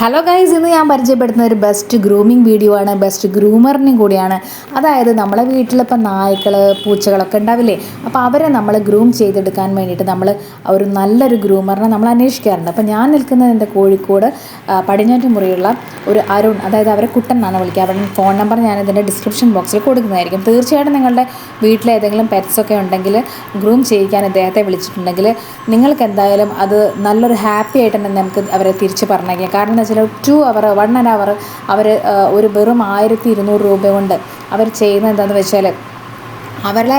Hello guys ഇന്ന് ഞാൻ പരിചയപ്പെടുത്തുന്ന ഒരു ബെസ്റ്റ് ഗ്രൂമിങ് വീഡിയോ ആണ്. ബെസ്റ്റ് ഗ്രൂമറിനും കൂടിയാണ്. അതായത് നമ്മളെ വീട്ടിലിപ്പോൾ നായ്ക്കൾ പൂച്ചകളൊക്കെ ഉണ്ടാവില്ലേ? അപ്പോൾ അവരെ നമ്മൾ ഗ്രൂം ചെയ്തെടുക്കാൻ വേണ്ടിയിട്ട് നമ്മൾ ഒരു നല്ലൊരു ഗ്രൂമറിനെ നമ്മൾ അന്വേഷിക്കാറുണ്ട്. അപ്പോൾ ഞാൻ നിൽക്കുന്നത് എന്റെ കോഴിക്കോട് പടിഞ്ഞാറ്റ് മുറിയുള്ള ഒരു അരുൺ അതായത് അവരെ കുട്ടൻ എന്നാണ് വിളിക്കുക. അവരുടെ ഫോൺ നമ്പർ ഞാൻ ഇതിന്റെ ഡിസ്ക്രിപ്ഷൻ ബോക്സിൽ കൊടുക്കുന്നതായിരിക്കും. തീർച്ചയായിട്ടും നിങ്ങളുടെ വീട്ടിലേതെങ്കിലും പെറ്റ്സ് ഒക്കെ ഉണ്ടെങ്കിൽ ഗ്രൂം ചെയ്യിക്കാൻ അദ്ദേഹത്തെ വിളിച്ചിട്ടുണ്ടെങ്കിൽ നിങ്ങൾക്ക് എന്തായാലും അത് നല്ലൊരു ഹാപ്പി ആയിട്ട് തന്നെ നമുക്ക് അവരെ തിരിച്ച് പറഞ്ഞേക്കാം. കാരണം എന്താ വെച്ചാൽ ടു അവർ വൺ ആൻഡ് അവർ അവർ ഒരു വെറും ആയിരത്തി ഇരുന്നൂറ് രൂപ കൊണ്ട് അവർ ചെയ്യുന്നത് എന്താണെന്ന് വെച്ചാൽ അവരെ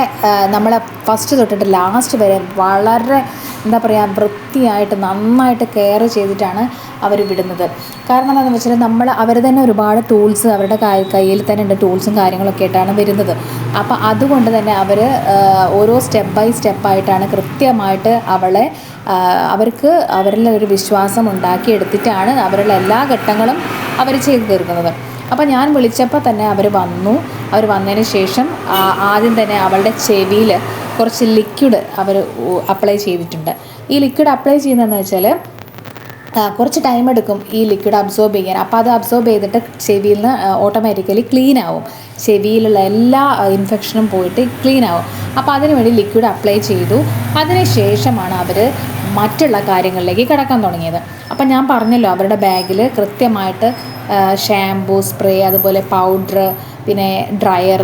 നമ്മളെ ഫസ്റ്റ് തൊട്ടിട്ട് ലാസ്റ്റ് വരെ വളരെ എന്താ പറയുക വൃത്തിയായിട്ട് നന്നായിട്ട് കെയർ ചെയ്തിട്ടാണ് അവർ വിടുന്നത്. കാരണം എന്താണെന്ന് വെച്ചാൽ നമ്മൾ അവർ തന്നെ ഒരുപാട് ടൂൾസ് അവരുടെ കയ്യിൽ തന്നെ ഉണ്ട് ടൂൾസും കാര്യങ്ങളൊക്കെ ആയിട്ടാണ് വരുന്നത്. അപ്പോൾ അതുകൊണ്ട് തന്നെ അവർ ഓരോ സ്റ്റെപ്പ് ബൈ സ്റ്റെപ്പായിട്ടാണ് കൃത്യമായിട്ട് അവളെ അവർക്ക് അവരിൽ ഒരു വിശ്വാസം ഉണ്ടാക്കിയെടുത്തിട്ടാണ് അവരുടെ എല്ലാ ഘട്ടങ്ങളും അവർ ചെയ്തു തീർക്കുന്നത്. അപ്പോൾ ഞാൻ വിളിച്ചപ്പോൾ തന്നെ അവർ വന്നു. അവർ വന്നതിന് ശേഷം ആദ്യം തന്നെ അവളുടെ ചെവിയിൽ കുറച്ച് ലിക്വിഡ് അവർ അപ്ലൈ ചെയ്തിട്ടുണ്ട്. ഈ ലിക്വിഡ് അപ്ലൈ ചെയ്യുന്നതെന്ന് വെച്ചാൽ കുറച്ച് ടൈം എടുക്കും ഈ ലിക്വിഡ് അബ്സോർബ് ചെയ്യാൻ. അപ്പോൾ അത് അബ്സോർബ് ചെയ്തിട്ട് ചെവിയിൽ നിന്ന് ഓട്ടോമാറ്റിക്കലി ക്ലീൻ ആവും. ചെവിയിലുള്ള എല്ലാ ഇൻഫെക്ഷനും പോയിട്ട് ക്ലീൻ ആവും. അപ്പോൾ അതിനുവേണ്ടി ലിക്വിഡ് അപ്ലൈ ചെയ്തു. അതിനുശേഷമാണ് അവർ മറ്റുള്ള കാര്യങ്ങളിലേക്ക് കിടക്കാൻ തുടങ്ങിയത്. അപ്പം ഞാൻ പറഞ്ഞല്ലോ അവരുടെ ബാഗിൽ കൃത്യമായിട്ട് ഷാംപൂ സ്പ്രേ അതുപോലെ പൗഡർ പിന്നെ ഡ്രയർ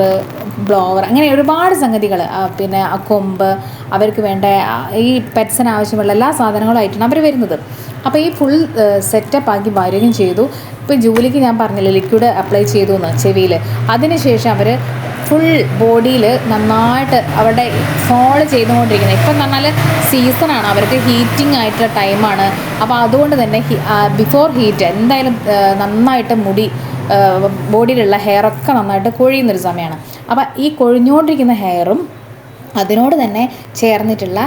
ബ്ലോവർ അങ്ങനെ ഒരുപാട് സംഗതികൾ പിന്നെ കൊമ്പ് അവർക്ക് വേണ്ട ഈ പെറ്റ്സിന് ആവശ്യമുള്ള എല്ലാ സാധനങ്ങളുമായിട്ടാണ് അവർ വരുന്നത്. അപ്പോൾ ഈ ഫുൾ സെറ്റപ്പ് ആക്കി വരികയും ചെയ്തു. ഇപ്പോൾ ജൂലിക്ക് ഞാൻ പറഞ്ഞില്ലേ ലിക്വിഡ് അപ്ലൈ ചെയ്തു എന്ന് ചെവിയിൽ അതിനുശേഷം അവർ ഫുൾ ബോഡിയിൽ നന്നായിട്ട് അവരുടെ ഫോൾ ചെയ്തുകൊണ്ടിരിക്കുന്നത്. ഇപ്പം എന്ന് പറഞ്ഞാൽ സീസണാണ് അവർക്ക് ഹീറ്റിംഗ് ആയിട്ടുള്ള ടൈമാണ് അപ്പോൾ അതുകൊണ്ട് തന്നെ ബിഫോർ ഹീറ്റ് എന്തായാലും നന്നായിട്ട് മുടി ബോഡിയിലുള്ള ഹെയറൊക്കെ നന്നായിട്ട് കൊഴിയുന്നൊരു സമയമാണ്. അപ്പോൾ ഈ കൊഴിഞ്ഞുകൊണ്ടിരിക്കുന്ന ഹെയറും അതിനോട് തന്നെ ചേർന്നിട്ടുള്ള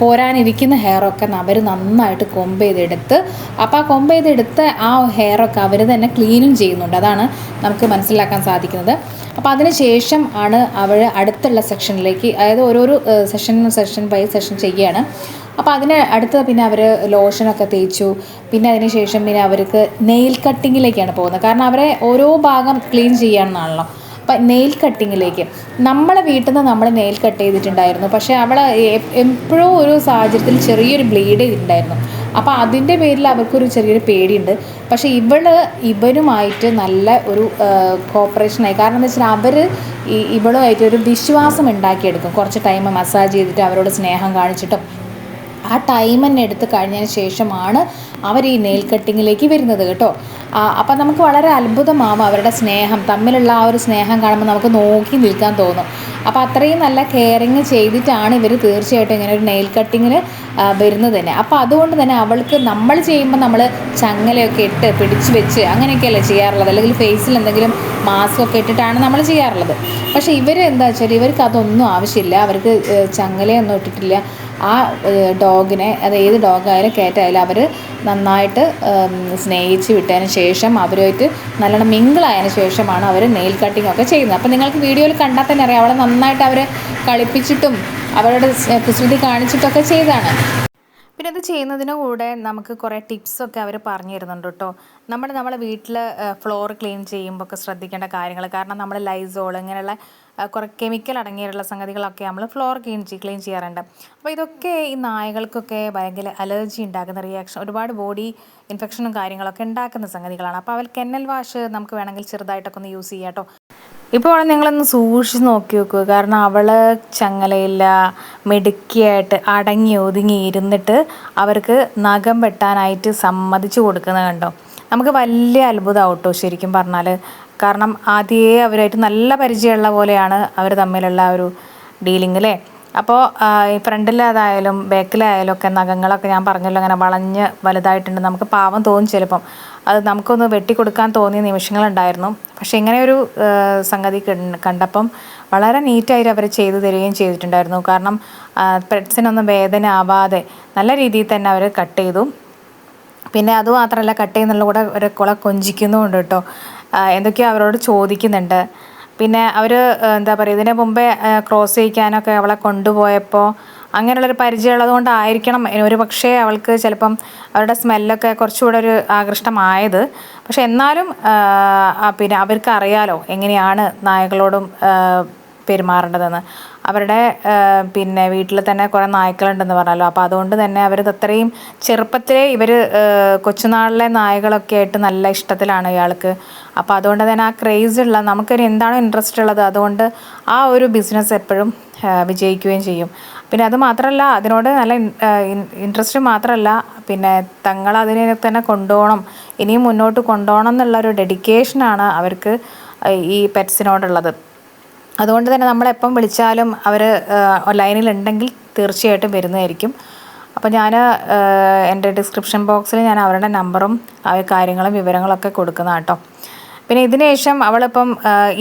പോരാനിരിക്കുന്ന ഹെയറൊക്കെ അവർ നന്നായിട്ട് കൊമ്പ് ചെയ്തെടുത്ത് അപ്പോൾ ആ കൊമ്പ് ചെയ്തെടുത്ത് ആ ഹെയറൊക്കെ അവർ തന്നെ ക്ലീനും ചെയ്യുന്നുണ്ട്. അതാണ് നമുക്ക് മനസ്സിലാക്കാൻ സാധിക്കുന്നത്. അപ്പോൾ അതിന് ശേഷം ആണ് അവർ അടുത്തുള്ള സെക്ഷനിലേക്ക് അതായത് ഓരോരോ സെഷൻ സെഷൻ ബൈ സെഷൻ ചെയ്യുകയാണ് അപ്പോൾ അതിന് അടുത്ത് പിന്നെ അവർ ലോഷനൊക്കെ തേച്ചു. പിന്നെ അതിന് ശേഷം പിന്നെ അവർക്ക് നെയിൽ കട്ടിങ്ങിലേക്കാണ് പോകുന്നത്. കാരണം അവരെ ഓരോ ഭാഗം ക്ലീൻ ചെയ്യാമെന്നാണല്ലോ അപ്പം നെയിൽ കട്ടിങ്ങിലേക്ക് നമ്മളെ വീട്ടിൽ നിന്ന് നമ്മൾ നെയിൽ കട്ട് ചെയ്തിട്ടുണ്ടായിരുന്നു. പക്ഷേ അവളെ എപ്പോഴും ഒരു സാഹചര്യത്തിൽ ചെറിയൊരു ബ്ലീഡ് ചെയ്തിട്ടുണ്ടായിരുന്നു. അപ്പോൾ അതിന്റെ പേരിൽ അവർക്കൊരു ചെറിയൊരു പേടിയുണ്ട്. പക്ഷേ ഇവൾ ഇവരുമായിട്ട് നല്ല ഒരു കോപ്പറേഷനായി കാരണം എന്താ വെച്ചാൽ അവർ ഇവളുമായിട്ട് ഒരു വിശ്വാസം ഉണ്ടാക്കിയെടുക്കും. കുറച്ച് ടൈം മസാജ് ചെയ്തിട്ട് അവരോട് സ്നേഹം കാണിച്ചിട്ടും. ആ ടൈം തന്നെ എടുത്ത് കഴിഞ്ഞതിന് ശേഷമാണ് അവർ ഈ നെയിൽ കട്ടിങ്ങിലേക്ക് വരുന്നത് കേട്ടോ. അപ്പം നമുക്ക് വളരെ അത്ഭുതമാവും അവരുടെ സ്നേഹം. തമ്മിലുള്ള ആ ഒരു സ്നേഹം കാണുമ്പോൾ നമുക്ക് നോക്കി നിൽക്കാൻ തോന്നും. അപ്പോൾ അത്രയും നല്ല കെയറിങ് ചെയ്തിട്ടാണ് ഇവർ തീർച്ചയായിട്ടും ഇങ്ങനെ ഒരു നെയിൽ കട്ടിങ്ങിൽ വരുന്നത് തന്നെ. അപ്പോൾ അതുകൊണ്ട് തന്നെ അവൾക്ക് നമ്മൾ ചെയ്യുമ്പോൾ നമ്മൾ ചങ്ങലയൊക്കെ ഇട്ട് പിടിച്ച് വെച്ച് അങ്ങനെയൊക്കെയല്ലേ ചെയ്യാറുള്ളത്? അല്ലെങ്കിൽ ഫേസിൽ എന്തെങ്കിലും മാസ്ക് ഒക്കെ ഇട്ടിട്ടാണ് നമ്മൾ ചെയ്യാറുള്ളത്. പക്ഷേ ഇവർ എന്താ വെച്ചാൽ ഇവർക്ക് അതൊന്നും ആവശ്യമില്ല. അവർക്ക് ചങ്ങലയൊന്നും ഇട്ടിട്ടില്ല. ആ ഡോഗിനെ അത് ഏത് ഡോഗായാലും കയറ്റായാലും അവർ നന്നായിട്ട് സ്നേഹിച്ച് വിട്ടതിന് ശേഷം അവരുമായിട്ട് നല്ലോണം മിങ്കിളായതിനു ശേഷമാണ് അവർ നെയിൽ കട്ടിംഗ് ഒക്കെ ചെയ്യുന്നത്. അപ്പോൾ നിങ്ങൾക്ക് വീഡിയോയിൽ കണ്ടാൽ തന്നെ അറിയാം അവളെ നന്നായിട്ട് അവർ കളിപ്പിച്ചിട്ടും അവരുടെ കുസൃതി കാണിച്ചിട്ടൊക്കെ ചെയ്തതാണ്. പിന്നെ ഇത് ചെയ്യുന്നതിന് കൂടെ നമുക്ക് കുറേ ടിപ്സൊക്കെ അവർ പറഞ്ഞു തരുന്നുണ്ട് കേട്ടോ. നമ്മൾ നമ്മളെ വീട്ടിൽ ഫ്ലോർ ക്ലീൻ ചെയ്യുമ്പോൾ ഒക്കെ ശ്രദ്ധിക്കേണ്ട കാര്യങ്ങൾ കാരണം നമ്മൾ ലൈസോൾ ഇങ്ങനെയുള്ള കുറേ കെമിക്കൽ അടങ്ങിയിട്ടുള്ള സംഗതികളൊക്കെ നമ്മൾ ഫ്ലോർ ക്ലീൻ ക്ലീൻ ചെയ്യാറുണ്ട്. അപ്പോൾ ഇതൊക്കെ ഈ നായകൾക്കൊക്കെ ഭയങ്കര അലർജി ഉണ്ടാക്കുന്ന റിയാക്ഷൻ ഒരുപാട് ബോഡി ഇൻഫെക്ഷനും കാര്യങ്ങളൊക്കെ ഉണ്ടാക്കുന്ന സംഗതികളാണ്. അപ്പോൾ അവർ കെന്നൽ വാഷ് നമുക്ക് വേണമെങ്കിൽ ചെറുതായിട്ടൊക്കെ ഒന്ന് യൂസ് ചെയ്യാം കേട്ടോ. ഇപ്പോൾ നിങ്ങളൊന്ന് സൂക്ഷിച്ച് നോക്കി വെക്കുക. കാരണം അവൾ ചങ്ങലയില്ല മിടുക്കിയായിട്ട് അടങ്ങി ഒതുങ്ങി ഇരുന്നിട്ട് അവർക്ക് നഖം വെട്ടാനായിട്ട് സമ്മതിച്ചു കൊടുക്കുന്ന കണ്ടോ? നമുക്ക് വലിയ അത്ഭുതം കേട്ടോ ശരിക്കും പറഞ്ഞാൽ കാരണം ആദ്യമേ അവരായിട്ട് നല്ല പരിചയമുള്ള പോലെയാണ് അവർ തമ്മിലുള്ള ഒരു ഡീലിംഗ് അല്ലേ അപ്പോൾ ഈ ഫ്രണ്ടിലേതായാലും ബാക്കിലായാലും ഒക്കെ നഖങ്ങളൊക്കെ ഞാൻ പറഞ്ഞല്ലോ അങ്ങനെ വളഞ്ഞ് വലുതായിട്ടുണ്ട്. നമുക്ക് പാവം തോന്നും ചിലപ്പം. അത് നമുക്കൊന്ന് വെട്ടിക്കൊടുക്കാൻ തോന്നിയ നിമിഷങ്ങളുണ്ടായിരുന്നു. പക്ഷേ ഇങ്ങനെ ഒരു സംഗതി കണ്ട്- കണ്ടപ്പം വളരെ നീറ്റായിട്ട് അവർ ചെയ്തു തരികയും ചെയ്തിട്ടുണ്ടായിരുന്നു. കാരണം പെറ്റ്സിനൊന്നും വേദന ആവാതെ നല്ല രീതിയിൽ തന്നെ അവർ കട്ട് ചെയ്തു. പിന്നെ അതുമാത്രമല്ല കട്ട് ചെയ്യുന്നുള്ള കൂടെ ഒരു കുള കൊഞ്ചിക്കുന്നുമുണ്ട് കേട്ടോ. എന്തൊക്കെയോ അവരോട് ചോദിക്കുന്നുണ്ട്. പിന്നെ അവർ എന്താ പറയുക ഇതിന് മുമ്പേ ക്രോസ് ചെയ്യിക്കാനൊക്കെ അവളെ കൊണ്ടുപോയപ്പോൾ അങ്ങനെയുള്ളൊരു പരിചയമുള്ളത് കൊണ്ടായിരിക്കണം ഒരു പക്ഷേ അവൾക്ക് ചിലപ്പം അവരുടെ സ്മെല്ലൊക്കെ കുറച്ചുകൂടെ ഒരു ആകൃഷ്ടമായത്. പക്ഷെ എന്നാലും പിന്നെ അവർക്ക് അറിയാലോ എങ്ങനെയാണ് നായകളോടും പെരുമാറേണ്ടതെന്ന്. അവരുടെ പിന്നെ വീട്ടിൽ തന്നെ കുറേ നായ്ക്കളുണ്ടെന്ന് പറഞ്ഞല്ലോ. അപ്പോൾ അതുകൊണ്ട് തന്നെ അവരത് അത്രയും ചെറുപ്പത്തിലേ ഇവർ കൊച്ചുനാളിലെ നായകളൊക്കെ ആയിട്ട് നല്ല ഇഷ്ടത്തിലാണ് ഇയാൾക്ക്. അപ്പോൾ അതുകൊണ്ട് തന്നെ ആ ക്രേസ് ഉള്ള നമുക്കൊരു എന്താണ് ഇൻട്രസ്റ്റ് ഉള്ളത് അതുകൊണ്ട് ആ ഒരു ബിസിനസ് എപ്പോഴും വിജയിക്കുകയും ചെയ്യും. പിന്നെ അത് മാത്രമല്ല അതിനോട് നല്ല ഇൻട്രസ്റ്റ് മാത്രമല്ല പിന്നെ തങ്ങൾ അതിനെ തന്നെ കൊണ്ടുപോകണം ഇനിയും മുന്നോട്ട് കൊണ്ടുപോകണം എന്നുള്ളൊരു ഡെഡിക്കേഷനാണ് അവർക്ക് ഈ പെറ്റ്സിനോടുള്ളത് അതുകൊണ്ട് തന്നെ നമ്മളെപ്പം വിളിച്ചാലും അവർ ലൈനിലുണ്ടെങ്കിൽ തീർച്ചയായിട്ടും വരുന്നതായിരിക്കും. അപ്പോൾ ഞാൻ എന്റെ ഡിസ്ക്രിപ്ഷൻ ബോക്സിൽ ഞാൻ അവരുടെ നമ്പറും കാര്യങ്ങളും വിവരങ്ങളൊക്കെ കൊടുക്കുന്ന കേട്ടോ. പിന്നെ ഇതിന് ശേഷം അവളിപ്പം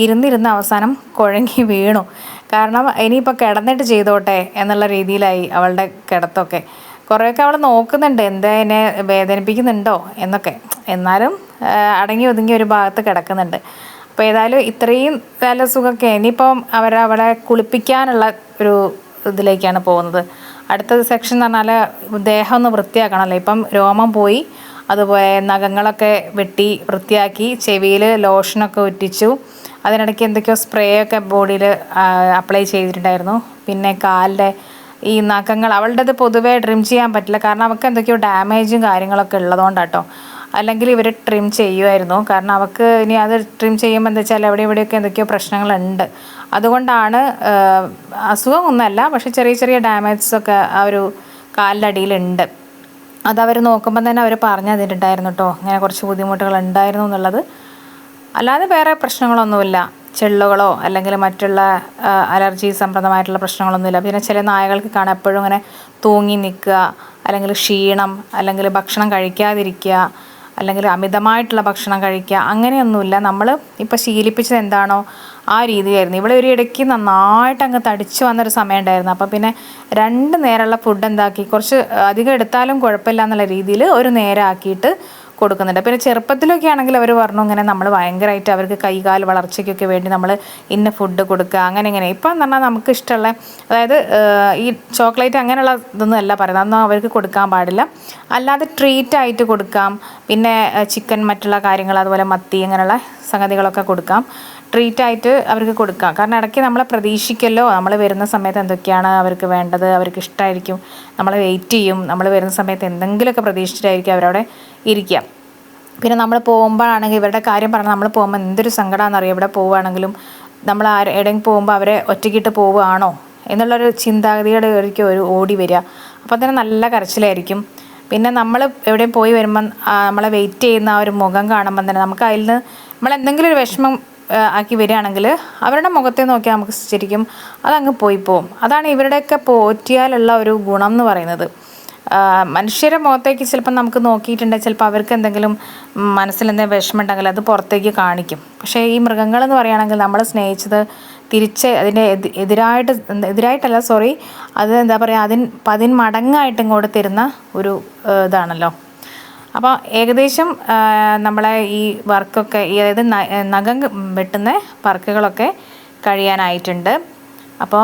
ഇരുന്നിരുന്ന് അവസാനം കുഴങ്ങി വീണു. കാരണം ഇനിയിപ്പോൾ കിടന്നിട്ട് ചെയ്തോട്ടെ എന്നുള്ള രീതിയിലായി അവളുടെ കിടത്തൊക്കെ. കുറേയൊക്കെ അവൾ നോക്കുന്നുണ്ട് എന്താ എന്നെ വേദനിപ്പിക്കുന്നുണ്ടോ എന്നൊക്കെ. എന്നാലും അടങ്ങി ഒതുങ്ങി ഒരു ഭാഗത്ത് കിടക്കുന്നുണ്ട്. അപ്പോൾ ഏതായാലും ഇത്രയും നല്ല സുഖമൊക്കെ. ഇനിയിപ്പം അവരവിടെ കുളിപ്പിക്കാനുള്ള ഒരു ഇതിലേക്കാണ് പോകുന്നത്. അടുത്ത സെക്ഷൻ എന്ന് പറഞ്ഞാൽ ദേഹം ഒന്ന് വൃത്തിയാക്കണമല്ലോ. ഇപ്പം രോമം പോയി അതുപോലെ നഖങ്ങളൊക്കെ വെട്ടി വൃത്തിയാക്കി ചെവിയിൽ ലോഷനൊക്കെ ഒറ്റിച്ചു. അതിനിടയ്ക്ക് എന്തൊക്കെയോ സ്പ്രേ ഒക്കെ ബോഡിയിൽ അപ്ലൈ ചെയ്തിട്ടുണ്ടായിരുന്നു. പിന്നെ കാലിന്റെ ഈ നഖങ്ങൾ അവളുടേത് പൊതുവേ ഡ്രിം ചെയ്യാൻ പറ്റില്ല. കാരണം അവൾക്ക് എന്തൊക്കെയോ ഡാമേജും കാര്യങ്ങളൊക്കെ ഉള്ളതുകൊണ്ടാട്ടോ. അല്ലെങ്കിൽ ഇവർ ട്രിം ചെയ്യുമായിരുന്നു കാരണം അവൾക്ക് ഇനി അത് ട്രിം ചെയ്യുമ്പോൾ എന്താ വെച്ചാൽ അവിടെ ഇവിടെയൊക്കെ എന്തൊക്കെയോ പ്രശ്നങ്ങളുണ്ട്. അതുകൊണ്ടാണ് അസുഖമൊന്നുമല്ല. പക്ഷെ ചെറിയ ചെറിയ ഡാമേജസ് ഒക്കെ ആ ഒരു കാലിന്റെ അടിയിലുണ്ട്. അതവർ നോക്കുമ്പോൾ തന്നെ അവർ പറഞ്ഞു തന്നിട്ടുണ്ടായിരുന്നു കേട്ടോ ഇങ്ങനെ കുറച്ച് ബുദ്ധിമുട്ടുകൾ ഉണ്ടായിരുന്നു എന്നുള്ളത്. അല്ലാതെ വേറെ പ്രശ്നങ്ങളൊന്നുമില്ല. ചെള്ളുകളോ അല്ലെങ്കിൽ മറ്റുള്ള അലർജി സംബന്ധമായിട്ടുള്ള പ്രശ്നങ്ങളൊന്നുമില്ല. പിന്നെ ചില നായകൾക്ക് കാണാൻ എപ്പോഴും ഇങ്ങനെ തൂങ്ങി നിൽക്കുക അല്ലെങ്കിൽ ക്ഷീണം അല്ലെങ്കിൽ ഭക്ഷണം കഴിക്കാതിരിക്കുക അല്ലെങ്കിൽ അമിതമായിട്ടുള്ള ഭക്ഷണം കഴിക്കുക അങ്ങനെയൊന്നുമില്ല. നമ്മൾ ഇപ്പോൾ ശീലിപ്പിച്ചത് എന്താണോ ആ രീതിയായിരുന്നു. ഇവിടെ ഒരു ഇടയ്ക്ക് നന്നായിട്ട് അങ്ങ് തടിച്ചു വന്നൊരു സമയം ഉണ്ടായിരുന്നു. അപ്പോൾ പിന്നെ രണ്ട് നേരമുള്ള ഫുഡ് എന്താക്കി കുറച്ച് അധികം എടുത്താലും കുഴപ്പമില്ല എന്നുള്ള രീതിയിൽ ഒരു നേരം ആക്കിയിട്ട് കൊടുക്കുന്നുണ്ട്. പിന്നെ ചെറുപ്പത്തിലൊക്കെ ആണെങ്കിൽ അവർ പറഞ്ഞു ഇങ്ങനെ നമ്മൾ ഭയങ്കരമായിട്ട് അവർക്ക് കൈകാൽ വളർച്ചയ്ക്കൊക്കെ വേണ്ടി നമ്മൾ ഇന്ന ഫുഡ് കൊടുക്കുക അങ്ങനെ ഇങ്ങനെ. ഇപ്പം എന്ന് പറഞ്ഞാൽ നമുക്ക് ഇഷ്ടമുള്ള അതായത് ഈ ചോക്ലേറ്റ് അങ്ങനെയുള്ള ഇതൊന്നും അല്ല പറയുന്നത്. അതൊന്നും അവർക്ക് കൊടുക്കാൻ പാടില്ല. അല്ലാതെ ട്രീറ്റ് ആയിട്ട് കൊടുക്കാം. പിന്നെ ചിക്കൻ മറ്റുള്ള കാര്യങ്ങൾ അതുപോലെ മത്തി അങ്ങനെയുള്ള സംഗതികളൊക്കെ കൊടുക്കാം. ട്രീറ്റ് ആയിട്ട് അവർക്ക് കൊടുക്കാം. കാരണം ഇടയ്ക്ക് നമ്മളെ പ്രതീക്ഷിക്കല്ലോ. നമ്മൾ വരുന്ന സമയത്ത് എന്തൊക്കെയാണ് അവർക്ക് വേണ്ടത് അവർക്ക് ഇഷ്ടമായിരിക്കും നമ്മൾ വെയിറ്റ് ചെയ്യും. നമ്മൾ വരുന്ന സമയത്ത് എന്തെങ്കിലുമൊക്കെ പ്രതീക്ഷിച്ചിട്ടായിരിക്കും അവരവിടെ ഇരിക്കുക. പിന്നെ നമ്മൾ പോകുമ്പോഴാണെങ്കിൽ ഇവരുടെ കാര്യം പറഞ്ഞാൽ നമ്മൾ പോകുമ്പോൾ എന്തൊരു സങ്കടമാണെന്നറിയാം ഇവിടെ പോവുകയാണെങ്കിലും നമ്മൾ ആരെ എവിടെയെങ്കിലും പോകുമ്പോൾ അവരെ ഒറ്റയ്ക്കിട്ട് പോവുകയാണോ? എന്നുള്ളൊരു ചിന്താഗതിയുടെ ഒരിക്കലും ഒരു ഓടി വരിക. അപ്പോൾ തന്നെ നല്ല കരച്ചിലായിരിക്കും. പിന്നെ നമ്മൾ എവിടെയും പോയി വരുമ്പം നമ്മളെ വെയിറ്റ് ചെയ്യുന്ന ആ ഒരു മുഖം കാണുമ്പം തന്നെ നമുക്ക് അതിൽ നിന്ന് നമ്മൾ എന്തെങ്കിലും ഒരു വിഷമം ആക്കി വരികയാണെങ്കിൽ അവരുടെ മുഖത്തെ നോക്കിയാൽ നമുക്ക് ശരിക്കും അതങ്ങ് പോയി പോവും. അതാണ് ഇവരുടെയൊക്കെ പോറ്റിയാലുള്ള ഒരു ഗുണം എന്ന് പറയുന്നത്. മനുഷ്യരെ മുഖത്തേക്ക് ചിലപ്പോൾ നമുക്ക് നോക്കിയിട്ടുണ്ടെങ്കിൽ ചിലപ്പോൾ അവർക്ക് എന്തെങ്കിലും മനസ്സിൽ എന്തെങ്കിലും വിഷമം ഉണ്ടെങ്കിൽ അത് പുറത്തേക്ക് കാണിക്കും. പക്ഷേ ഈ മൃഗങ്ങളെന്ന് പറയുകയാണെങ്കിൽ നമ്മൾ സ്നേഹിച്ചത് തിരിച്ച് അതിന്റെ എതിരായിട്ട് എതിരായിട്ടല്ല സോറി അത് എന്താ പറയുക അതിന് പതിന് മടങ്ങായിട്ട് ഇങ്ങോട്ട് തരുന്ന ഒരു ഇതാണല്ലോ. അപ്പോൾ ഏകദേശം നമ്മളെ ഈ വർക്കൊക്കെ ഈ അതായത് നഖം വെട്ടുന്ന വർക്കുകളൊക്കെ കഴിയാനായിട്ടുണ്ട്. അപ്പോൾ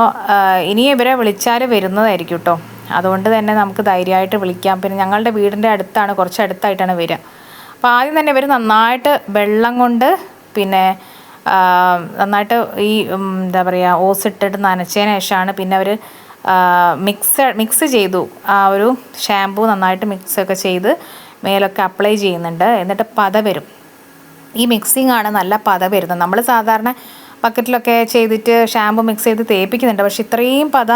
ഇനി ഇവരെ വിളിച്ചാൽ വരുന്നതായിരിക്കും കേട്ടോ അതുകൊണ്ട് തന്നെ നമുക്ക് ധൈര്യമായിട്ട് വിളിക്കാം. പിന്നെ ഞങ്ങളുടെ വീടിന്റെ അടുത്താണ് കുറച്ച് അടുത്തായിട്ടാണ് വരിക അപ്പോൾ ആദ്യം തന്നെ ഇവർ നന്നായിട്ട് വെള്ളം കൊണ്ട് പിന്നെ നന്നായിട്ട് ഈ എന്താ പറയുക ഓസ് ഇട്ടിട്ട് നനച്ചതിന് ശേഷമാണ് പിന്നെ അവർ മിക്സ് മിക്സ് ചെയ്തു. ആ ഒരു ഷാമ്പൂ നന്നായിട്ട് മിക്സ് ഒക്കെ ചെയ്ത് മേലൊക്കെ അപ്ലൈ ചെയ്യുന്നുണ്ട്. എന്നിട്ട് പത വരും. ഈ മിക്സിങ് ആണ് നല്ല പത വരുന്നത്. നമ്മൾ സാധാരണ ബക്കറ്റിലൊക്കെ ചെയ്തിട്ട് ഷാമ്പു മിക്സ് ചെയ്ത് തേപ്പിക്കുന്നുണ്ട്. പക്ഷെ ഇത്രയും പത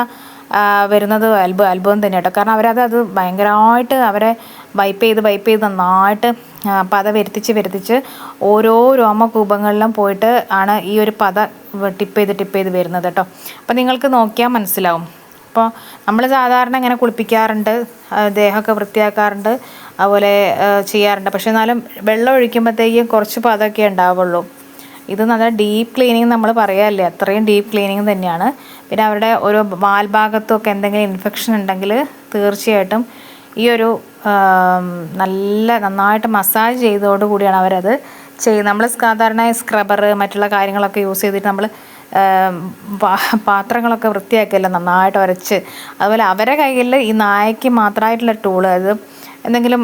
വരുന്നത് അത്ഭുതം അത്ഭുതം തന്നെ കേട്ടോ. കാരണം അവരത് അത് ഭയങ്കരമായിട്ട് അവരെ വൈപ്പ് ചെയ്ത് വൈപ്പ് ചെയ്ത് നന്നായിട്ട് പത വരുത്തിച്ച് വരുത്തിച്ച് ഓരോ രോമകൂപങ്ങളിലും പോയിട്ട് ആണ് ഈ ഒരു പത ടിപ്പ് ചെയ്ത് ടിപ്പ് ചെയ്ത് വരുന്നത് കേട്ടോ. അപ്പോൾ നിങ്ങൾക്ക് നോക്കിയാൽ മനസ്സിലാവും. അപ്പോൾ നമ്മൾ സാധാരണ ഇങ്ങനെ കുളിപ്പിക്കാറുണ്ട്. ദേഹമൊക്കെ വൃത്തിയാക്കാറുണ്ട്. അതുപോലെ ചെയ്യാറുണ്ട്. പക്ഷേ എന്നാലും വെള്ളം ഒഴിക്കുമ്പോഴത്തേക്കും കുറച്ച് പതൊക്കെ ഉണ്ടാവുള്ളൂ. ഇത് നല്ല ഡീപ്പ് ക്ലീനിങ് നമ്മൾ പറയാമല്ലേ അത്രയും ഡീപ്പ് ക്ലീനിങ് തന്നെയാണ്. പിന്നെ അവരുടെ ഓരോ വാൽഭാഗത്തൊക്കെ എന്തെങ്കിലും ഇൻഫെക്ഷൻ ഉണ്ടെങ്കിൽ തീർച്ചയായിട്ടും ഈ ഒരു നല്ല നന്നായിട്ട് മസാജ് ചെയ്തതോടു കൂടിയാണ് അവരത് ചെയ്യുന്നത്. നമ്മൾ സാധാരണ സ്ക്രബർ മറ്റുള്ള കാര്യങ്ങളൊക്കെ യൂസ് ചെയ്തിട്ട് നമ്മൾ പാത്രങ്ങളൊക്കെ വൃത്തിയാക്കിയല്ലോ നന്നായിട്ട് ഉരച്ച് അതുപോലെ അവരെ കയ്യിൽ ഈ നായയ്ക്ക് മാത്രമായിട്ടുള്ള ടൂൾ അത് എന്തെങ്കിലും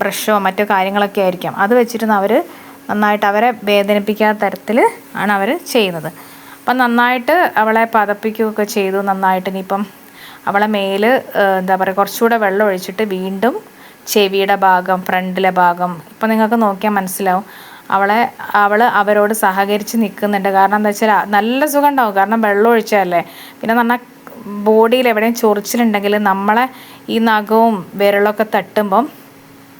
ബ്രഷോ മറ്റോ കാര്യങ്ങളൊക്കെ ആയിരിക്കാം. അത് വെച്ചിരുന്ന് അവർ നന്നായിട്ട് അവരെ വേദനിപ്പിക്കാത്ത തരത്തിൽ ആണ് അവർ ചെയ്യുന്നത്. അപ്പം നന്നായിട്ട് അവളെ പതപ്പിക്കുകയൊക്കെ ചെയ്തു നന്നായിട്ട് ഇനിയിപ്പം അവളെ മേൽ എന്താ പറയുക കുറച്ചുകൂടെ വെള്ളം ഒഴിച്ചിട്ട് വീണ്ടും ചെവിയുടെ ഭാഗം ഫ്രണ്ടിലെ ഭാഗം ഇപ്പം നിങ്ങൾക്ക് നോക്കിയാൽ മനസ്സിലാവും. അവളെ അവൾ അവരോട് സഹകരിച്ച് നിൽക്കുന്നുണ്ട്. കാരണം എന്താ വെച്ചാൽ നല്ല സുഖം ഉണ്ടാവും. കാരണം വെള്ളം ഒഴിച്ചതല്ലേ പിന്നെ പറഞ്ഞാൽ ബോഡിയിൽ എവിടെയും ചൊറിച്ചിലുണ്ടെങ്കിൽ നമ്മളെ ഈ നഖവും വിരളൊക്കെ തട്ടുമ്പം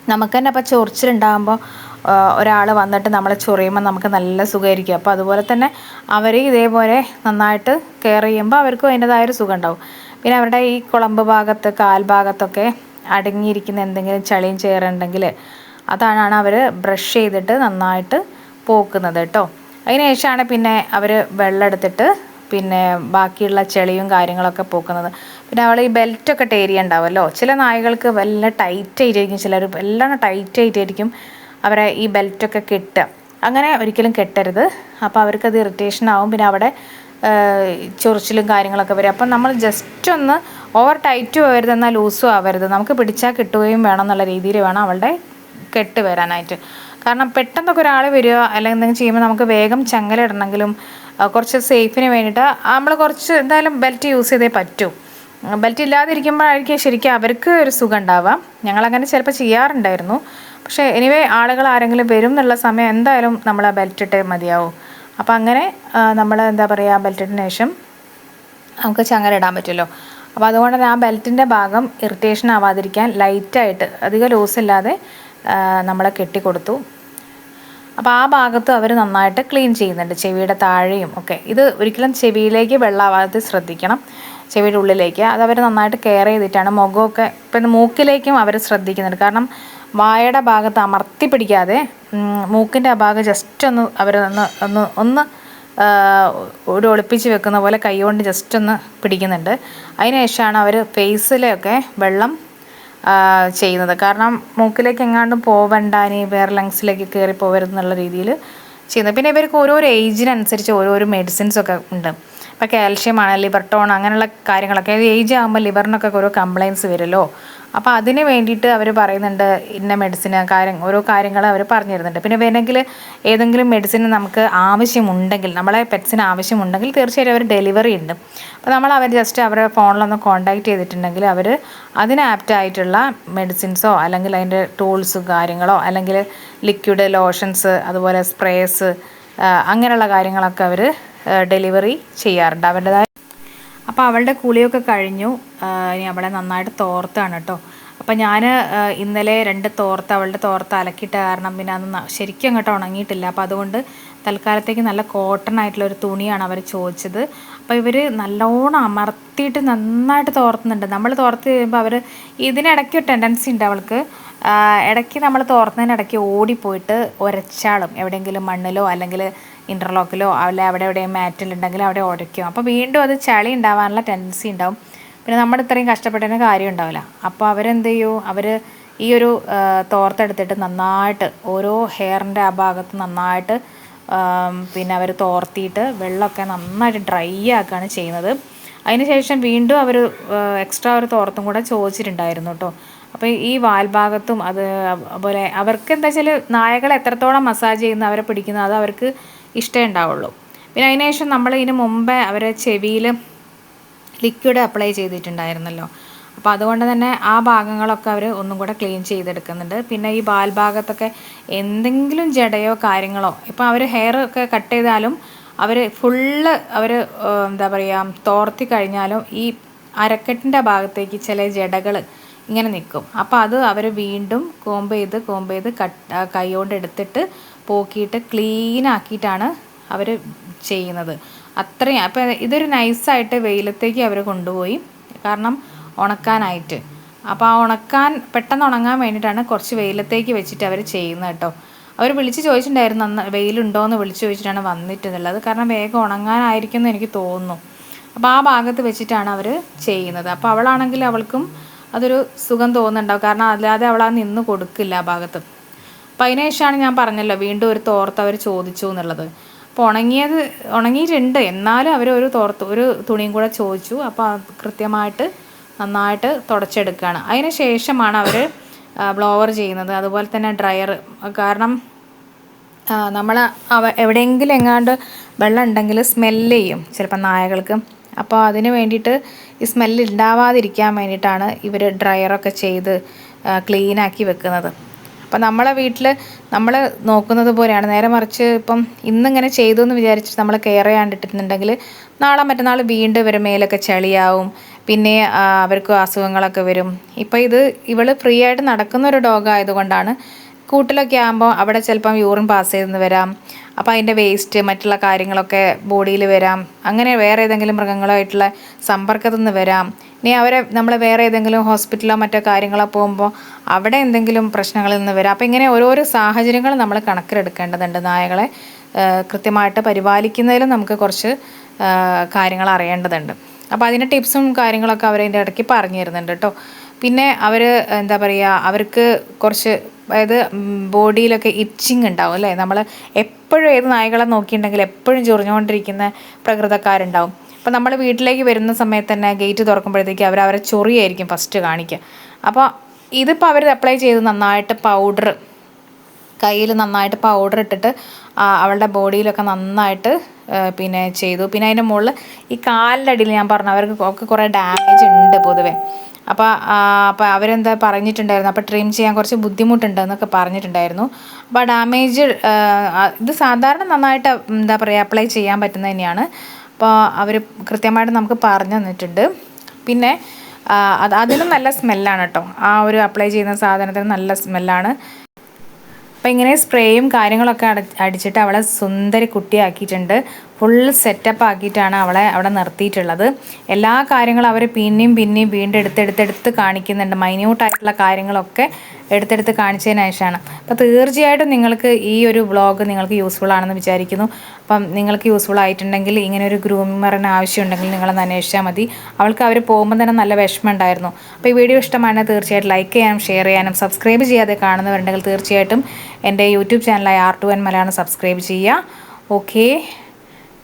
നമുക്ക് തന്നെ അപ്പോൾ ചൊറിച്ചിലുണ്ടാകുമ്പോൾ ഒരാൾ വന്നിട്ട് നമ്മളെ ചൊറിയുമ്പോൾ നമുക്ക് നല്ല സുഖമായിരിക്കും. അപ്പോൾ അതുപോലെ തന്നെ അവർ ഇതേപോലെ നന്നായിട്ട് കെയർ ചെയ്യുമ്പോൾ അവർക്കും അതിന്റെതായൊരു സുഖം ഉണ്ടാവും പിന്നെ അവരുടെ ഈ കുളമ്പ് ഭാഗത്ത് കാൽ ഭാഗത്തൊക്കെ അടങ്ങിയിരിക്കുന്ന എന്തെങ്കിലും ചളിയും ചേറുണ്ടെങ്കിൽ അതാണ് അവർ ബ്രഷ് ചെയ്തിട്ട് നന്നായിട്ട് പോക്കുന്നത് കേട്ടോ. അതിനുശേഷമാണ് പിന്നെ അവർ വെള്ളം എടുത്തിട്ട് പിന്നെ ബാക്കിയുള്ള ചെളിയും കാര്യങ്ങളൊക്കെ പോക്കുന്നത്. പിന്നെ അവൾ ഈ ബെൽറ്റൊക്കെ ടേരിയ ഉണ്ടാവുമല്ലോ ചില നായകൾക്ക് വല്ല ടൈറ്റ് ആയിട്ടായിരിക്കും. ചിലർ എല്ലാം ടൈറ്റ് ആയിട്ടായിരിക്കും അവരെ ഈ ബെൽറ്റൊക്കെ കെട്ടുക. അങ്ങനെ ഒരിക്കലും കെട്ടരുത്. അപ്പോൾ അവർക്കത് ഇറിറ്റേഷൻ ആവും. പിന്നെ അവിടെ ചൊറിച്ചിലും കാര്യങ്ങളൊക്കെ വരും. അപ്പം നമ്മൾ ജസ്റ്റ് ഒന്ന് ഓവർ ടൈറ്റും ആവരുത് എന്നാൽ ലൂസും ആവരുത്. നമുക്ക് പിടിച്ചാൽ കിട്ടുകയും വേണം എന്നുള്ള രീതിയിൽ വേണം അവളുടെ കെട്ട് വരാനായിട്ട്. കാരണം പെട്ടെന്നൊക്കെ ഒരാൾ വരിക അല്ലെങ്കിൽ എന്തെങ്കിലും ചെയ്യുമ്പോൾ നമുക്ക് വേഗം ചങ്ങലിടണമെങ്കിലും കുറച്ച് സേഫിന് വേണ്ടിയിട്ട് നമ്മൾ കുറച്ച് എന്തായാലും ബെൽറ്റ് യൂസ് ചെയ്തേ പറ്റൂ. ബെൽറ്റ് ഇല്ലാതിരിക്കുമ്പോഴായിരിക്കും ശരിക്കും അവർക്ക് ഒരു സുഖം ഉണ്ടാവാം ഞങ്ങളങ്ങനെ ചിലപ്പോൾ ചെയ്യാറുണ്ടായിരുന്നു. പക്ഷേ എനിവേ ആളുകൾ ആരെങ്കിലും വരും എന്നുള്ള സമയം എന്തായാലും നമ്മൾ ആ ബെൽറ്റ് ഇട്ടേ മതിയാവും. അപ്പോൾ അങ്ങനെ നമ്മൾ എന്താ പറയുക ബെൽറ്റ് ഇട്ടതിന് ശേഷം നമുക്ക് ചങ്ങല ഇടാൻ പറ്റുമല്ലോ. അപ്പോൾ അതുകൊണ്ട് തന്നെ ആ ബെൽറ്റിന്റെ ഭാഗം ഇറിറ്റേഷൻ ആവാതിരിക്കാൻ ലൈറ്റായിട്ട് അധികം ലൂസ് ഇല്ലാതെ നമ്മളെ കെട്ടിക്കൊടുത്തു. അപ്പോൾ ആ ഭാഗത്ത് അവർ നന്നായിട്ട് ക്ലീൻ ചെയ്യുന്നുണ്ട്. ചെവിയുടെ താഴെയും ഒക്കെ. ഇത് ഒരിക്കലും ചെവിയിലേക്ക് വെള്ളമാവാതെ ശ്രദ്ധിക്കണം. ചെവിയുടെ ഉള്ളിലേക്ക്. അത് അവർ നന്നായിട്ട് കെയർ ചെയ്തിട്ടാണ് മുഖമൊക്കെ ഇപ്പം മൂക്കിലേക്കും അവർ ശ്രദ്ധിക്കുന്നുണ്ട്. കാരണം വായയുടെ ഭാഗത്ത് അമർത്തി പിടിക്കാതെ മൂക്കിന്റെ ആ ഭാഗം ജസ്റ്റ് ഒന്ന് അവർ ഒന്ന് ഒന്ന് ഒന്ന് ഒരു ഒളിപ്പിച്ച് വെക്കുന്ന പോലെ കൈ കൊണ്ട് ജസ്റ്റ് ഒന്ന് പിടിക്കുന്നുണ്ട്. അതിനുശേഷമാണ് അവർ ഫേസിലെയൊക്കെ വെള്ളം ചെയ്യുന്നത്. കാരണം മൂക്കിലേക്ക് എങ്ങാണ്ടും പോവണ്ടാനി വേറെ ലങ്സിലേക്ക് കയറി പോകരുതെന്നുള്ള രീതിയിൽ ചെയ്യുന്നത്. പിന്നെ ഇവർക്ക് ഓരോരോ ഏജിനനുസരിച്ച് ഓരോരോ മെഡിസിൻസ് ഒക്കെ ഉണ്ട്. ഇപ്പോൾ കാൽഷ്യം ആണ് ലിവർ ടോൺ അങ്ങനെയുള്ള കാര്യങ്ങളൊക്കെ. ഏജ് ആകുമ്പോൾ ലിവറിനൊക്കെ ഓരോ കംപ്ലയിൻസ് വരുമല്ലോ. അപ്പോൾ അതിന് വേണ്ടിയിട്ട് അവർ പറയുന്നുണ്ട് ഇന്ന മെഡിസിൻ കാര്യം ഓരോ കാര്യങ്ങൾ അവർ പറഞ്ഞു തരുന്നുണ്ട് പിന്നെ വേണമെങ്കിൽ ഏതെങ്കിലും മെഡിസിൻ നമുക്ക് ആവശ്യമുണ്ടെങ്കിൽ നമ്മളെ പെറ്റ്സിന് ആവശ്യമുണ്ടെങ്കിൽ തീർച്ചയായും അവർ ഡെലിവറി ഉണ്ട്. അപ്പോൾ നമ്മൾ അവർ ജസ്റ്റ് അവരെ ഫോണിലൊന്ന് കോൺടാക്റ്റ് ചെയ്തിട്ടുണ്ടെങ്കിൽ അവർ അതിന് ആപ്റ്റായിട്ടുള്ള മെഡിസിൻസോ അല്ലെങ്കിൽ അതിന്റെ ടൂൾസ് കാര്യങ്ങളോ അല്ലെങ്കിൽ ലിക്വിഡ് ലോഷൻസ് അതുപോലെ സ്പ്രേസ് അങ്ങനെയുള്ള കാര്യങ്ങളൊക്കെ അവർ ഡെലിവറി ചെയ്യാറുണ്ട്. അവരുടേതായ അപ്പോൾ അവളുടെ കുളിയൊക്കെ കഴിഞ്ഞു. ഇനി അവളെ നന്നായിട്ട് തോർത്താണ് കേട്ടോ അപ്പോൾ ഞാൻ ഇന്നലെ രണ്ട് തോർത്ത് അവളുടെ തോർത്ത് അലക്കിയിട്ട കാരണം പിന്നെ അത് ശരിക്കും അങ്ങോട്ട് ഉണങ്ങിയിട്ടില്ല. അപ്പോൾ അതുകൊണ്ട് തൽക്കാലത്തേക്ക് നല്ല കോട്ടൺ ആയിട്ടുള്ള ഒരു തുണിയാണ് അവർ ചോദിച്ചത്. അപ്പോൾ ഇവർ നല്ലോണം അമർത്തിയിട്ട് നന്നായിട്ട് തോർത്തുന്നുണ്ട്. നമ്മൾ തോർത്ത് കഴിയുമ്പോൾ അവർ ഇതിനിടയ്ക്ക് ടെൻഡൻസി ഉണ്ട് അവൾക്ക്. ഇടയ്ക്ക് നമ്മൾ തോർത്തുന്നതിനിടയ്ക്ക് ഓടിപ്പോയിട്ട് ഒരച്ചാളും എവിടെയെങ്കിലും മണ്ണിലോ അല്ലെങ്കിൽ ഇന്റർലോക്കിലോ അല്ല അവിടെ എവിടെയും മാറ്റിലുണ്ടെങ്കിൽ അവിടെ ഉടയ്ക്കും അപ്പോൾ വീണ്ടും അത് ചളി ഉണ്ടാവാനുള്ള ടെൻഡൻസി ഉണ്ടാവും. പിന്നെ നമ്മൾ ഇത്രയും കഷ്ടപ്പെട്ടതിന് കാര്യം ഉണ്ടാവില്ല. അപ്പോൾ അവരെന്ത് ചെയ്യൂ? അവർ ഈ ഒരു തോർത്തെടുത്തിട്ട് നന്നായിട്ട് ഓരോ ഹെയറിന്റെ ആ ഭാഗത്ത് നന്നായിട്ട് പിന്നെ അവർ തോർത്തിയിട്ട് വെള്ളമൊക്കെ നന്നായിട്ട് ഡ്രൈ ആക്കുകയാണ് ചെയ്യുന്നത്. അതിനുശേഷം വീണ്ടും അവർ എക്സ്ട്രാ ഒരു തോർത്തും കൂടെ ചോദിച്ചിട്ടുണ്ടായിരുന്നു കേട്ടോ. അപ്പോൾ ഈ വാൽഭാഗത്തും അത് അതുപോലെ അവർക്ക് എന്താ വെച്ചാൽ നായകളെ എത്രത്തോളം മസാജ് ചെയ്യുന്ന അവരെ പിടിക്കുന്ന അത് അവർക്ക് ഇഷ്ടമേ ഉണ്ടാവുള്ളൂ. പിന്നെ അതിനുശേഷം നമ്മൾ ഇതിന് മുമ്പേ അവരെ ചെവിയിൽ ലിക്വിഡ് അപ്ലൈ ചെയ്തിട്ടുണ്ടായിരുന്നല്ലോ. അപ്പോൾ അതുകൊണ്ട് തന്നെ ആ ഭാഗങ്ങളൊക്കെ അവർ ഒന്നും കൂടെ ക്ലീൻ ചെയ്തെടുക്കുന്നുണ്ട്. പിന്നെ ഈ ഭാഗത്തൊക്കെ എന്തെങ്കിലും ജടയോ കാര്യങ്ങളോ ഇപ്പോൾ അവർ ഹെയർ ഒക്കെ കട്ട് ചെയ്താലും അവർ ഫുള്ള് അവർ എന്താ പറയുക തോർത്തി കഴിഞ്ഞാലും ഈ അരക്കെട്ടിന്റെ ഭാഗത്തേക്ക് ചില ജടകൾ ഇങ്ങനെ നിൽക്കും അപ്പോൾ അത് അവർ വീണ്ടും കോമ്പ് ചെയ്ത് കോമ്പ് ചെയ്ത് കട്ട് കൈ കൊണ്ട് എടുത്തിട്ട് പോക്കിയിട്ട് ക്ലീൻ ആക്കിയിട്ടാണ് അവർ ചെയ്യുന്നത്. അത്രയും അപ്പോൾ ഇതൊരു നൈസായിട്ട് വെയിലത്തേക്ക് അവർ കൊണ്ടുപോയി. കാരണം ഉണക്കാനായിട്ട്. അപ്പോൾ ആ ഉണക്കാൻ പെട്ടെന്ന് ഉണങ്ങാൻ വേണ്ടിയിട്ടാണ് കുറച്ച് വെയിലത്തേക്ക് വെച്ചിട്ട് അവർ ചെയ്യുന്നത് കേട്ടോ. അവർ വിളിച്ച് ചോദിച്ചിട്ടുണ്ടായിരുന്നു അന്ന് വെയിലുണ്ടോ എന്ന് വിളിച്ച് ചോദിച്ചിട്ടാണ് വന്നിട്ടുള്ളത് കാരണം വേഗം ഉണങ്ങാനായിരിക്കും എന്ന് എനിക്ക് തോന്നുന്നു. അപ്പോൾ ആ ഭാഗത്ത് വെച്ചിട്ടാണ് അവർ ചെയ്യുന്നത്. അപ്പോൾ അവളാണെങ്കിൽ അവൾക്കും അതൊരു സുഖം തോന്നുന്നുണ്ടാവും. കാരണം അല്ലാതെ അവൾ ആ നിന്ന് കൊടുക്കില്ല ആ ഭാഗത്ത്. അപ്പോൾ അതിനുശേഷമാണ് ഞാൻ പറഞ്ഞല്ലോ വീണ്ടും ഒരു തോർത്ത് അവർ ചോദിച്ചു എന്നുള്ളത്. അപ്പോൾ ഉണങ്ങിയത് ഉണങ്ങിയിട്ടുണ്ട്. എന്നാലും അവർ ഒരു തോർത്ത് ഒരു തുണിയും കൂടെ ചോദിച്ചു. അപ്പോൾ കൃത്യമായിട്ട് നന്നായിട്ട് തുടച്ചെടുക്കുകയാണ്. അതിന് ശേഷമാണ് അവർ ബ്ലോവർ ചെയ്യുന്നത്. അതുപോലെ തന്നെ ഡ്രയർ കാരണം നമ്മൾ അവ എവിടെയെങ്കിലും എങ്ങാണ്ട് വെള്ളം ഉണ്ടെങ്കിൽ സ്മെല്ല് ചെയ്യും ചിലപ്പോൾ നായകൾക്ക്. അപ്പോൾ അതിന് വേണ്ടിയിട്ട് ഈ സ്മെല്ല് ഉണ്ടാവാതിരിക്കാൻ വേണ്ടിയിട്ടാണ് ഇവർ ഡ്രയറൊക്കെ ചെയ്ത് ക്ലീനാക്കി വെക്കുന്നത്. അപ്പം നമ്മളെ വീട്ടിൽ നമ്മൾ നോക്കുന്നത് പോലെയാണ്. നേരെ മറിച്ച് ഇപ്പം ഇന്നിങ്ങനെ ചെയ്തു എന്ന് വിചാരിച്ചിട്ട് നമ്മൾ കെയർ ചെയ്യാണ്ടിട്ടിരുന്നുണ്ടെങ്കിൽ നാളെ മറ്റന്നാൾ വീണ്ടും ഇവരെ മേലൊക്കെ ചളിയാവും. പിന്നെ അവർക്ക് അസുഖങ്ങളൊക്കെ വരും. ഇപ്പം ഇത് ഇവൾ ഫ്രീ ആയിട്ട് നടക്കുന്ന ഒരു ഡോഗ് ആയതുകൊണ്ടാണ് കൂട്ടിലൊക്കെ ആകുമ്പോൾ അവിടെ ചിലപ്പം യൂറിൻ പാസ് ചെയ്തെന്ന് വരാം. അപ്പോൾ അതിന്റെ വേസ്റ്റ് മറ്റുള്ള കാര്യങ്ങളൊക്കെ ബോഡിയിൽ വരാം. അങ്ങനെ വേറെ ഏതെങ്കിലും മൃഗങ്ങളുമായിട്ടുള്ള സമ്പർക്കത്തിൽ നിന്ന് വരാം. ഇനി അവരെ നമ്മൾ വേറെ ഏതെങ്കിലും ഹോസ്പിറ്റലോ മറ്റോ കാര്യങ്ങളോ പോകുമ്പോൾ അവിടെ എന്തെങ്കിലും പ്രശ്നങ്ങളിൽ നിന്ന് വരാം. അപ്പോൾ ഇങ്ങനെ ഓരോരോ സാഹചര്യങ്ങൾ നമ്മൾ കണക്കിലെടുക്കേണ്ടതുണ്ട് നായകളെ. കൃത്യമായിട്ട് പരിപാലിക്കുന്നതിലും നമുക്ക് കുറച്ച് കാര്യങ്ങൾ അറിയേണ്ടതുണ്ട്. അപ്പോൾ അതിന്റെ ടിപ്സും കാര്യങ്ങളൊക്കെ അവരതിന്റെ ഇടയ്ക്ക് പറഞ്ഞു തരുന്നുണ്ട് കേട്ടോ. പിന്നെ അവർ എന്താ പറയുക അവർക്ക് കുറച്ച് അതായത് ബോഡിയിലൊക്കെ ഇച്ചിങ് ഉണ്ടാവും അല്ലേ? നമ്മൾ എപ്പോഴും ഏത് നായകളെ നോക്കിയിട്ടുണ്ടെങ്കിൽ എപ്പോഴും ചൊറിഞ്ഞുകൊണ്ടിരിക്കുന്ന പ്രകൃതക്കാരുണ്ടാവും. അപ്പോൾ നമ്മൾ വീട്ടിലേക്ക് വരുന്ന സമയത്ത് തന്നെ ഗേറ്റ് തുറക്കുമ്പോഴത്തേക്ക് അവർ അവരെ ചൊറിയായിരിക്കും ഫസ്റ്റ് കാണിക്കുക. അപ്പോൾ ഇതിപ്പോൾ അവർ അപ്ലൈ ചെയ്ത് നന്നായിട്ട് പൗഡർ കയ്യിൽ നന്നായിട്ട് പൗഡർ ഇട്ടിട്ട് അവളുടെ ബോഡിയിലൊക്കെ നന്നായിട്ട് പിന്നെ ചെയ്തു. പിന്നെ അതിന്റെ മുകളിൽ ഈ കാലിന്റെ അടിയിൽ ഞാൻ പറഞ്ഞു അവർക്ക് ഒക്കെ കുറേ ഡാമേജ് ഉണ്ട് പൊതുവേ. അപ്പോൾ അപ്പോൾ അവരെന്താ പറഞ്ഞിട്ടുണ്ടായിരുന്നു? അപ്പോൾ ട്രിം ചെയ്യാൻ കുറച്ച് ബുദ്ധിമുട്ടുണ്ടെന്നൊക്കെ പറഞ്ഞിട്ടുണ്ടായിരുന്നു. അപ്പോൾ ഡാമേജ് ഇത് സാധാരണ നന്നായിട്ട് എന്താ പറയുക അപ്ലൈ ചെയ്യാൻ പറ്റുന്ന തന്നെയാണ്. അപ്പോൾ അവർ കൃത്യമായിട്ട് നമുക്ക് പറഞ്ഞു തന്നിട്ടുണ്ട്. പിന്നെ അത് അതിനും നല്ല സ്മെല്ലാണ് കേട്ടോ ആ ഒരു അപ്ലൈ ചെയ്യുന്ന സാധനത്തിന് നല്ല സ്മെല്ലാണ് അപ്പോൾ ഇങ്ങനെ സ്പ്രേയും കാര്യങ്ങളൊക്കെ അടിച്ചിട്ട് അവളെ സുന്ദരി കുട്ടിയാക്കിയിട്ടുണ്ട് ഫുൾ സെറ്റപ്പ് ആക്കിയിട്ടാണ് അവളെ അവിടെ നിർത്തിയിട്ടുള്ളത്. എല്ലാ കാര്യങ്ങളും അവർ പിന്നെയും പിന്നെയും വീണ്ടും എടുത്തെടുത്തെടുത്ത് കാണിക്കുന്നുണ്ട്. മൈന്യൂട്ടായിട്ടുള്ള കാര്യങ്ങളൊക്കെ എടുത്തെടുത്ത് കാണിച്ചതിന് ശേഷമാണ്. അപ്പോൾ തീർച്ചയായിട്ടും നിങ്ങൾക്ക് ഈ ഒരു ബ്ലോഗ് നിങ്ങൾക്ക് യൂസ്ഫുൾ ആണെന്ന് വിചാരിക്കുന്നു. അപ്പം നിങ്ങൾക്ക് യൂസ്ഫുൾ ആയിട്ടുണ്ടെങ്കിൽ ഇങ്ങനെ ഒരു ഗ്രൂമറിന് ആവശ്യമുണ്ടെങ്കിൽ നിങ്ങളൊന്ന് അന്വേഷിച്ചാൽ മതി. അവൾക്ക് അവർ പോകുമ്പോൾ തന്നെ നല്ല വിഷമം ഉണ്ടായിരുന്നു. അപ്പോൾ ഈ വീഡിയോ ഇഷ്ടമാണെങ്കിൽ തീർച്ചയായിട്ടും ലൈക്ക് ചെയ്യാനും ഷെയർ ചെയ്യാനും സബ്സ്ക്രൈബ് ചെയ്യാതെ കാണുന്നവരുണ്ടെങ്കിൽ തീർച്ചയായിട്ടും എന്റെ YouTube ചാനലായ R two N Malayalam subscribe ചെയ്യുക. Okay